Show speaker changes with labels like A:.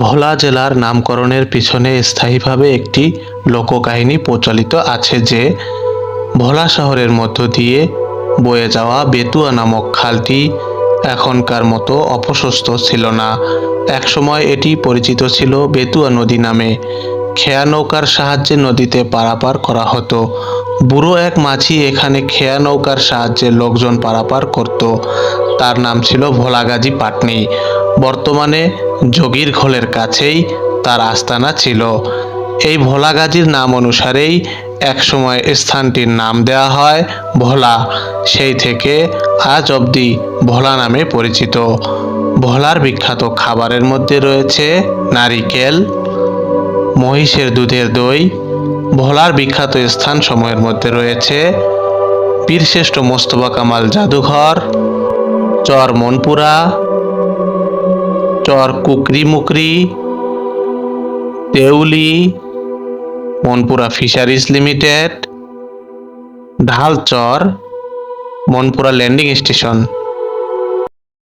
A: ভোলা জেলার নামকরণের পিছনে স্থায়ীভাবে একটি লোককাহিনী প্রচলিত আছে যে, ভোলা শহরের মধ্য দিয়ে বয়ে যাওয়া বেতুয়া নামক খালটি এখনকার মতো অপ্রশস্ত ছিল না। একসময় এটি পরিচিত ছিল বেতুয়া নদী নামে। খেয়া নৌকার সাহায্যে নদীতে পারাপার করা হতো। বুড়ো এক মাঝি এখানে খেয়া নৌকার সাহায্যে লোকজন পারাপার করত। তার নাম ছিল ভোলাগাজী পাটনি। বর্তমানে যোগীর ঘোলের কাছেই তার আস্তানা ছিল। এই ভোলা গাজীর নাম অনুসারেই একসময় স্থানটির নাম দেওয়া হয় ভোলা। সেই থেকে আজ অবধি ভোলা নামে পরিচিত। ভোলার বিখ্যাত খাবারের মধ্যে রয়েছে নারিকেল, মহিষের দুধের দই। ভোলার বিখ্যাত স্থান সময়ের মধ্যে রয়েছে বীরশ্রেষ্ঠ মোস্তফা কামাল জাদুঘর চর মনপুরা চর Kukri Mukri Deuli Monpura fisheries limited Dhalchar Monpura landing station.